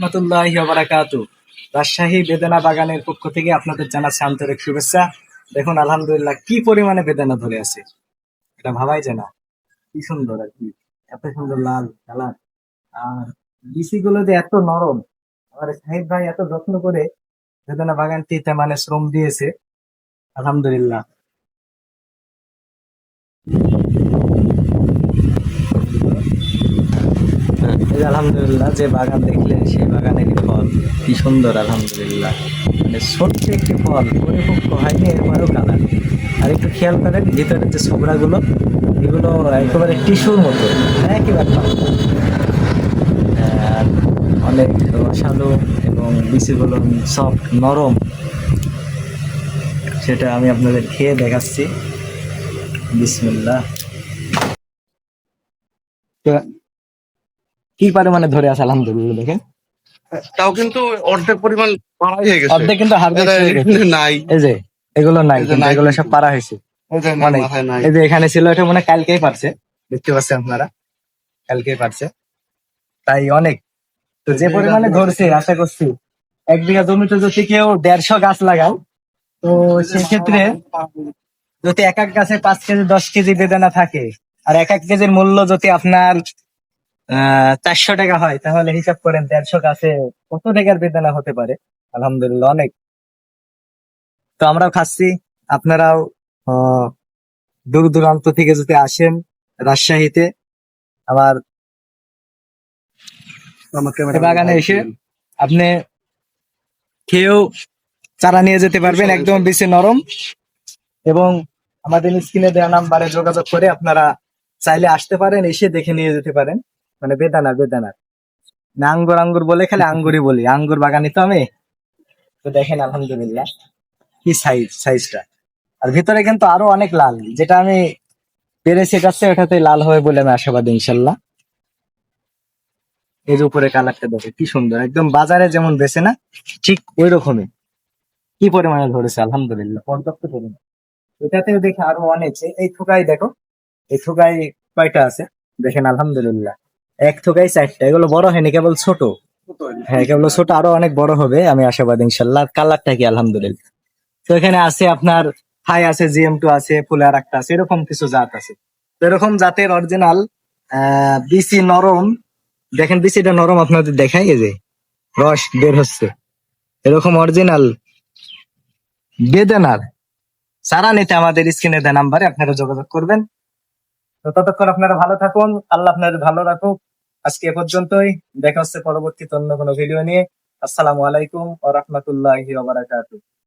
রহমতুল্লাহি বারাকাতু রাজশাহী বেদানা বাগানের পক্ষ থেকে আপনাদের জানাচ্ছি আন্তরিক শুভেচ্ছা। দেখুন, আলহামদুলিল্লাহ, কি পরিমাণে বেদানা ধরে আছে। এটা ভাবাই যায় না। কি সুন্দর আর কি। এত সুন্দর লাল কালার। আর বিসি গুলো যে এত নরম, আমার সাহিদ ভাই এত যত্ন করে বেদানা বাগানটিতে মানে শ্রম দিয়েছে। আলহামদুলিল্লাহ। আলহামদুলিল্লাহ, যে বাগান দেখলেন, সেই বাগানের ফল কি সুন্দর, আলহামদুলিল্লাহ। মানে ছোট্ট একটি ফল, পরিপক্ক হয়নি এরপরেও কালার। আর একটু খেয়াল করেন, ভিতরের যে ছোবড়াগুলো, এগুলো একেবারে টিস্যুর মতো একই ব্যাপার আর অনেক রসালো এবং বিচিগুলো সফট, নরম। সেটা আমি আপনাদের খেয়ে দেখাচ্ছি। বিসমিল্লাহ। কি পরিমাণে ধরে আছে আলহামদুলিল্লাহ দেখেন? তাও কিন্তু অর্ধেক পরিমাণ পাড়াই হয়ে গেছে। অর্ধেক কিন্তু হারভেস্ট নাই। এই যে এগুলো নাই এগুলো সব। পারা হয়েছে। এই যে যে এখানে ছিল এটা মনে কালকেই পারছে দেখতে পাচ্ছেন আপনারা? কালকেই পারছে তাই অনেক। তো যে পরিমাণে ধরছে আশা করছি এক বিঘা জমিতে যদি কেউ দেড়শো গাছ লাগাও তো সেক্ষেত্রে যদি এক এক গাছে পাঁচ কেজি দশ কেজি বেদানা থাকে আর এক এক কেজির মূল্য যদি আপনার চারশো টাকা হয় তাহলে হিসাব করেন দেড়শো কাছে কত টাকার বেদানা হতে পারে? আলহামদুলিল্লাহ অনেক। তো আমরাও খাচ্ছি আপনারাও দূর দূরান্ত থেকে যদি আসেন রাজশাহীতে আবার বাগানে এসে আপনি খেয়েও চারা নিয়ে যেতে পারবেন একদম বেশি নরম। এবং আমাদের স্ক্রিনে দেওয়া নাম্বারে যোগাযোগ করে আপনারা চাইলে আসতে পারেন এসে দেখে নিয়ে যেতে পারেন। মানে বেদানা বেদানা না আঙ্গুর আঙ্গুর বলে খালি আঙ্গুরই বলি। আঙ্গুর বাগানি তো আমি। তো দেখেন, আলহামদুলিল্লাহ। কি সাইজ সাইজটা আর ভিতরে কিন্তু আরও অনেক লাল। যেটা আমি পেরেছি কাছে ওটাতে লাল হবে বলে আমি আশাবাদী, ইনশাল্লাহ। এর উপরে কালারটা দেখে কি সুন্দর। একদম বাজারে যেমন বেছে না, ঠিক ওই রকমই কি পরিমাণে ধরেছে, আলহামদুলিল্লাহ। পর্যাপ্ত পরিমাণ। এটাতেও দেখে আরও অনেক। এই থোকাই দেখো। এই থোকাই কয়টা আছে? দেখেন, আলহামদুলিল্লাহ। এক থোকাই চারটা এগুলো বড় হয়নি কেবল ছোট। হ্যাঁ কেবল ছোট, আরও অনেক বড় হবে, আমি আশাবাদী, ইনশাল্লাহ। কালারটা কি, আলহামদুলিল্লাহ। তো এখানে আছে আপনার হাই আছে জিএম টু আছে, ফুলার একটা আছে, এরকম কিছু জাত আছে। তো এরকম জাতের অরিজিনাল বিসি নরম। দেখেন বিসিটা নরম আপনাদের দেখাই যে রস বের হচ্ছে। এরকম অরিজিনাল বেদানার। সারা নিতে আমাদের স্ক্রিনে দেওয়া নাম্বারে আপনারা যোগাযোগ করবেন। তো ততক্ষণ আপনারা ভালো থাকুন, আল্লাহ আপনাদের ভালো রাখুক। আজকে এ পর্যন্তই। দেখা হচ্ছে পরবর্তীতে অন্য কোনো ভিডিও নিয়ে। আসসালামু আলাইকুম ও রাহমাতুল্লাহি